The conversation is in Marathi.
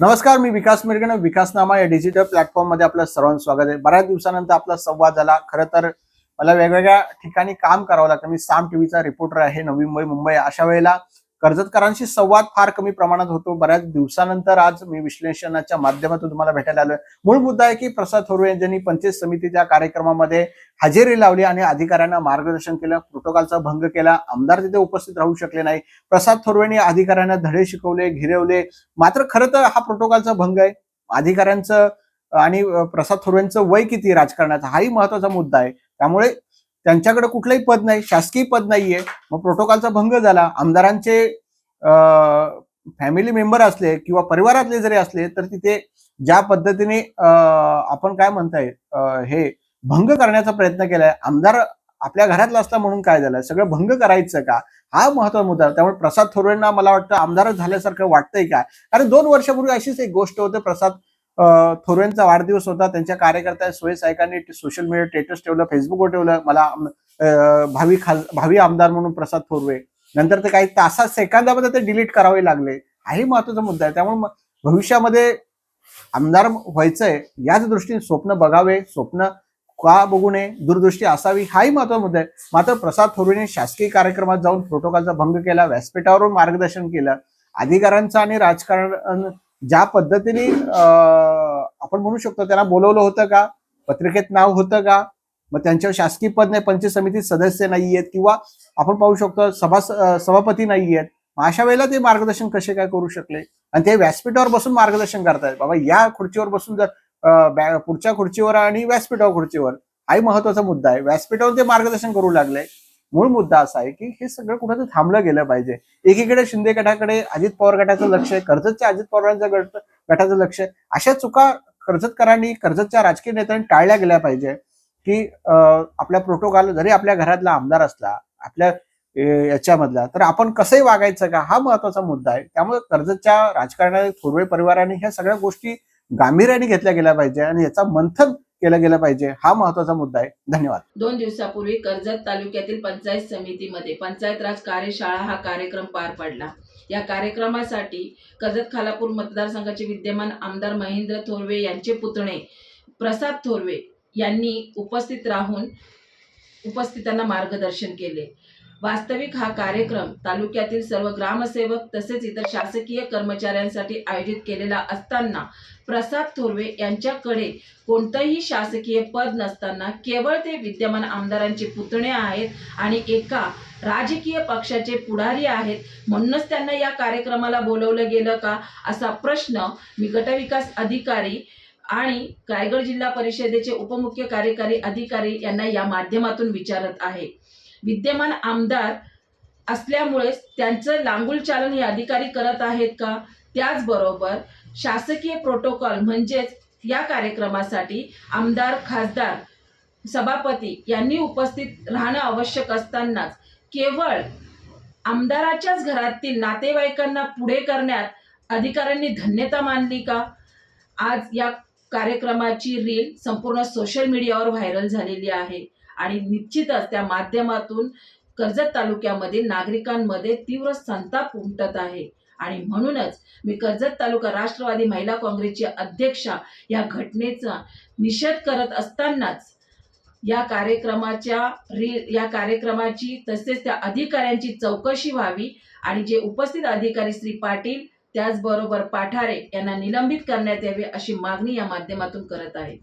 नमस्कार मी विकास मिरगण विकासनामा या डिजिटल प्लॅटफॉर्ममध्ये आपलं सर्वांचं स्वागत आहे. बऱ्याच दिवसानंतर आपला संवाद झाला. खरं तर मला वेगवेगळ्या ठिकाणी काम करावं लागतं. मी साम टीव्हीचा रिपोर्टर आहे नवी मुंबई मुंबई. अशा वेळेला कर्जतकरांशी संवाद फार कमी प्रमाणात होतो. बऱ्याच दिवसानंतर आज मी विश्लेषणाच्या माध्यमातून तुम्हाला भेटायला आलोय. मूळ मुद्दा आहे की प्रसाद थोरवे यांनी पंचायत समितीच्या कार्यक्रमामध्ये हजेरी लावली आणि अधिकाऱ्यांना मार्गदर्शन केलं. प्रोटोकॉलचा भंग केला. आमदार तिथे उपस्थित राहू शकले नाही. प्रसाद थोरवेंनी अधिकाऱ्यांना धडे शिकवले घिरवले. मात्र खरं तर हा प्रोटोकॉलचा भंग आहे. अधिकाऱ्यांचं आणि प्रसाद थोरवेंचं वय किती राजकारणाचा हाही महत्त्वाचा मुद्दा आहे. त्यामुळे त्यांच्याकडे कुठलंही पद नाही शासकीय पद नाहीये. मग प्रोटोकॉलचा भंग झाला. आमदारांचे फॅमिली मेंबर असले किंवा परिवारातले जरी असले तर तिथे ज्या पद्धतीने आपण काय म्हणताय हे भंग करण्याचा प्रयत्न केलाय. आमदार आपल्या घरातला असला म्हणून काय झालं? सगळं भंग करायचं का? हा महत्त्वाचा मुद्दा. त्यामुळे प्रसाद थोरवेंना मला वाटतं आमदारच झाल्यासारखं वाटतंय का? कारण दोन वर्षापूर्वी अशीच एक गोष्ट होते. प्रसाद थोरवेंचा वाढदिवस होता. त्यांच्या कार्यकर्त्या सोय सायकांनी सोशल मीडिया स्टेटस ठेवलं फेसबुकवर ठेवलं. मला भावी खास भावी आमदार म्हणून प्रसाद थोरवे. नंतर ते काही तासात सेकंदामध्ये ते डिलीट करावे लागले. हाही महत्त्वाचा मुद्दा आहे. त्यामुळे भविष्यामध्ये आमदार व्हायचंय याच दृष्टीने स्वप्न बघावे स्वप्न का बघू नये दूरदृष्टी असावी हाही महत्त्वाचा मुद्दा आहे. मात्र प्रसाद थोरवेने शासकीय कार्यक्रमात जाऊन प्रोटोकॉलचा भंग केला व्यासपीठावरून मार्गदर्शन केलं. अधिकाऱ्यांचा आणि राजकारण ज्या पद्धतीने आपण म्हणू शकतो त्यांना बोलवलं होतं का? पत्रिकेत नाव होतं का? मग त्यांच्यावर शासकीय पद नाही पंचायत समितीत सदस्य नाहीयेत किंवा आपण पाहू शकतो सभा सभापती नाहीयेत. मग अशा वेळेला ते मार्गदर्शन कसे काय करू शकले? आणि ते व्यासपीठावर बसून मार्गदर्शन करतायत. बाबा या खुर्चीवर बसून जर पुढच्या खुर्चीवर आणि व्यासपीठावर खुर्चीवर हाही महत्त्वाचा मुद्दा आहे. व्यासपीठावर ते मार्गदर्शन करू लागले. मूळ मुद्दा असा आहे की हे सगळं कुठं थांबलं गेलं पाहिजे. एकीकडे शिंदे गटाकडे अजित पवार गटाचं लक्ष आहे कर्जतच्या अजित पवारांच्या गट गटाचं लक्ष आहे. अशा चुका कर्जतकरांनी कर्जतच्या राजकीय नेत्यांनी टाळल्या गेल्या पाहिजे की आपल्या प्रोटोकॉल जरी आपल्या घरातला आमदार असला आपल्या याच्यामधला तर आपण कसंही वागायचं का? हा महत्त्वाचा मुद्दा आहे. त्यामुळे कर्जतच्या राजकारणात थोरवे परिवाराने ह्या सगळ्या गोष्टी गांभीर्याने घेतल्या गेल्या पाहिजे आणि याचा मंथन केलं गेलं पाहिजे. हा महत्त्वाचा मुद्दा आहे. धन्यवाद. दोन दिवसापूर्वी कर्जत तालुक्यातील पंचायत समितीमध्ये पंचायत राज कार्यशाळा हा कार्यक्रम पार पडला. या कार्यक्रमासाठी कर्जत खालापूर मतदारसंघाचे विद्यमान आमदार महेंद्र थोरवे यांचे पुतणे प्रसाद थोरवे यांनी उपस्थित राहून उपस्थितांना मार्गदर्शन केले. वास्तविक हा कार्यक्रम तालुक्यातील सर्व ग्रामसेवक तसेच इतर शासकीय कर्मचाऱ्यांसाठी आयोजित केलेला असताना प्रसाद थोरवे यांच्याकडे कोणतंही शासकीय पद नसताना केवळ ते विद्यमान आमदारांचे पुतणे आहेत आणि एका राजकीय पक्षाचे पुढारी आहेत म्हणूनच त्यांना या कार्यक्रमाला बोलवलं गेलं का असा प्रश्न मी गटविकास अधिकारी आणि रायगड जिल्हा परिषदेचे उपमुख्य कार्यकारी अधिकारी यांना या माध्यमातून विचारत आहे. विद्यमान आमदार असल्यामुळेच त्यांचं लांबूल चालन हे अधिकारी करत आहेत का? त्याचबरोबर शासकीय प्रोटोकॉल म्हणजेच या कार्यक्रमासाठी आमदार खासदार सभापती यांनी उपस्थित राहणं आवश्यक असतानाच केवळ आमदाराच्याच घरातील नातेवाईकांना पुढे करण्यात अधिकाऱ्यांनी धन्यता मानली का? आज या कार्यक्रमाची रील संपूर्ण सोशल मीडियावर व्हायरल झालेली आहे. आणि निश्चितच त्या माध्यमातून कर्जत तालुक्यामध्ये नागरिकांमध्ये तीव्र संताप उमटत आहे. आणि म्हणूनच मी कर्जत तालुका राष्ट्रवादी महिला काँग्रेसची अध्यक्षा या घटनेचा निषेध करत असतानाच या कार्यक्रमाच्या री या कार्यक्रमाची तसेच त्या अधिकाऱ्यांची चौकशी व्हावी आणि जे उपस्थित अधिकारी श्री पाटील त्याचबरोबर पाठारे यांना निलंबित करण्यात यावे अशी मागणी या माध्यमातून करत आहे